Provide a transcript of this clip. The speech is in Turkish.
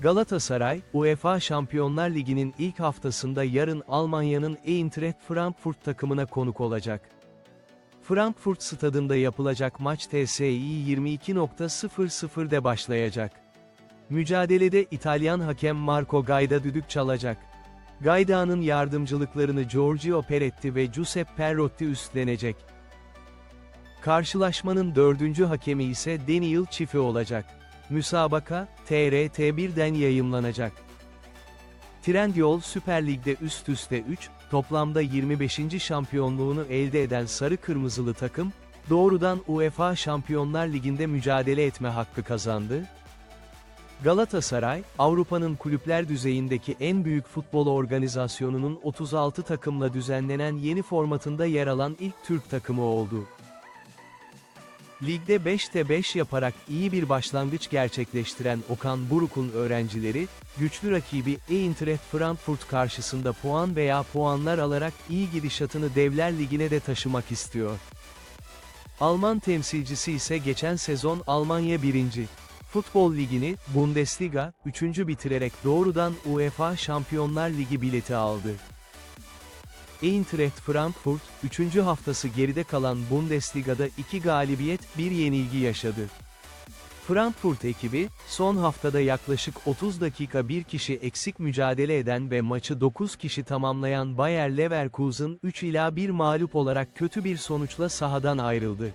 Galatasaray, UEFA Şampiyonlar Ligi'nin ilk haftasında yarın Almanya'nın Eintracht Frankfurt takımına konuk olacak. Frankfurt stadında yapılacak maç TSI 22.00'de başlayacak. Mücadelede İtalyan hakem Marco Gaida düdük çalacak. Gaida'nın yardımcılıklarını Giorgio Peretti ve Giuseppe Perotti üstlenecek. Karşılaşmanın dördüncü hakemi ise Daniel Çifi olacak. Müsabaka, TRT1'den yayımlanacak. Trendyol Süper Lig'de üst üste 3, toplamda 25. şampiyonluğunu elde eden Sarı Kırmızılı takım, doğrudan UEFA Şampiyonlar Ligi'nde mücadele etme hakkı kazandı. Galatasaray, Avrupa'nın kulüpler düzeyindeki en büyük futbol organizasyonunun 36 takımla düzenlenen yeni formatında yer alan ilk Türk takımı oldu. Ligde 5'te 5 yaparak iyi bir başlangıç gerçekleştiren Okan Buruk'un öğrencileri, güçlü rakibi Eintracht Frankfurt karşısında puan veya puanlar alarak iyi gidişatını Devler Ligi'ne de taşımak istiyor. Alman temsilcisi ise geçen sezon Almanya 1. Futbol Ligi'ni, Bundesliga, 3. bitirerek doğrudan UEFA Şampiyonlar Ligi bileti aldı. Eintracht Frankfurt, 3. haftası geride kalan Bundesliga'da 2 galibiyet, 1 yenilgi yaşadı. Frankfurt ekibi, son haftada yaklaşık 30 dakika bir kişi eksik mücadele eden ve maçı 9 kişi tamamlayan Bayer Leverkusen 3 ila 1 mağlup olarak kötü bir sonuçla sahadan ayrıldı.